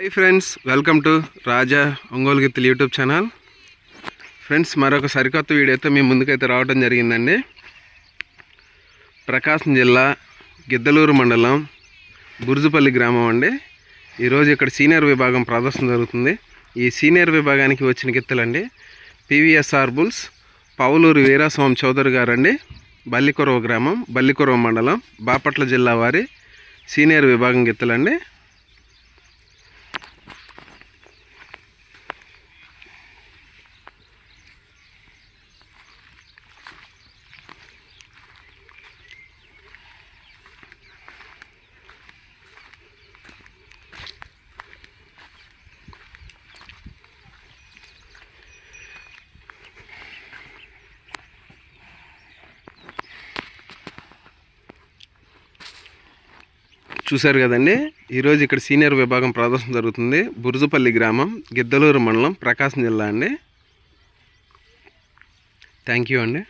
Hi friends welcome to Raja Ongole గిత్తులు YouTube channel friends మరొక సరికొత్త వీడియోతో మీ ముందుకైతే రావడం జరిగిందండి. ప్రకాశం జిల్లా గిద్దలూరు మండలం బురుజుపల్లి గ్రామం అండి. ఈరోజు ఇక్కడ సీనియర్ విభాగం ప్రదర్శన జరుగుతుంది. ఈ సీనియర్ విభాగానికి వచ్చిన గిత్తలండి P V S R bulls Pauluru Veeraswamy Chowdary గారండి. బల్లికొరవ గ్రామం బల్లికొరవ మండలం బాపట్ల జిల్లా వారి సీనియర్ విభాగం గిత్తలండి. చూశారు కదండి? ఈరోజు ఇక్కడ సీనియర్ విభాగం ప్రదర్శన జరుగుతుంది. బురుజుపల్లి గ్రామం గిద్దలూరు మండలం ప్రకాశం జిల్లా అండి. థ్యాంక్ యూ అండి.